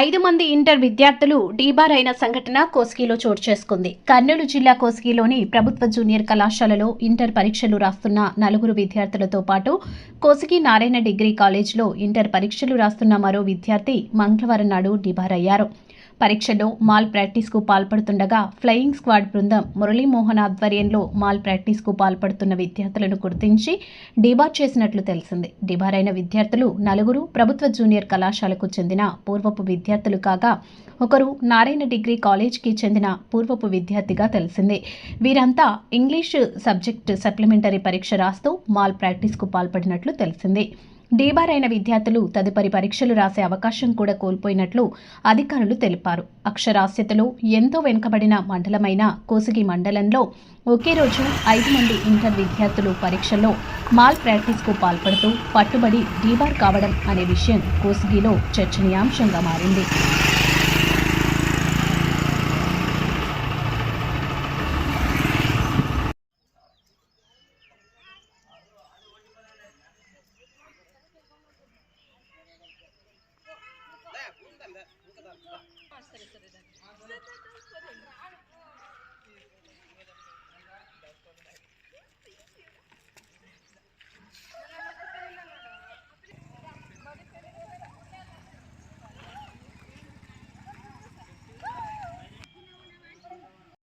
ఐదు మంది ఇంటర్ విద్యార్థులు డీబార్ అయిన సంఘటన కోస్కీలో చోటు చేసుకుంది. కర్నూలు జిల్లా కోస్కీలోని ప్రభుత్వ జూనియర్ కళాశాలలో ఇంటర్ పరీక్షలు రాస్తున్న నలుగురు విద్యార్థులతో పాటు కోస్కి నారాయణ డిగ్రీ కాలేజీలో ఇంటర్ పరీక్షలు రాస్తున్న మరో విద్యార్థి మంగళవారం నాడు డీబార్ అయ్యారు. పరీక్షలో మాల్ ప్రాక్టీస్కు పాల్పడుతుండగా ఫ్లయింగ్ స్క్వాడ్ బృందం మురళీమోహన్ ఆధ్వర్యంలో మాల్ ప్రాక్టీస్కు పాల్పడుతున్న విద్యార్థులను గుర్తించి డిబార్ చేసినట్లు తెలిసింది. డిబార్ అయిన విద్యార్థులు నలుగురు ప్రభుత్వ జూనియర్ కళాశాలకు చెందిన పూర్వపు విద్యార్థులు కాగా ఒకరు నారాయణ డిగ్రీ కాలేజ్కి చెందిన పూర్వపు విద్యార్థిగా తెలిసింది. వీరంతా ఇంగ్లీష్ సబ్జెక్ట్ సప్లిమెంటరీ పరీక్ష రాస్తూ మాల్ ప్రాక్టీస్కు పాల్పడినట్లు తెలిసింది. డీబార్ అయిన విద్యార్థులు తదుపరి పరీక్షలు రాసే అవకాశం కూడా కోల్పోయినట్లు అధికారులు తెలిపారు. అక్షరాస్యతలో ఎంతో వెనుకబడిన మండలమైన కోసిగి మండలంలో ఒకే రోజు ఐదు మంది ఇంటర్ విద్యార్థులు పరీక్షల్లో మాల్ ప్రాక్టీస్కు పాల్పడుతూ పట్టుబడి డీబార్ కావడం అనే విషయం కోసిగిలో చర్చనీయాంశంగా మారింది.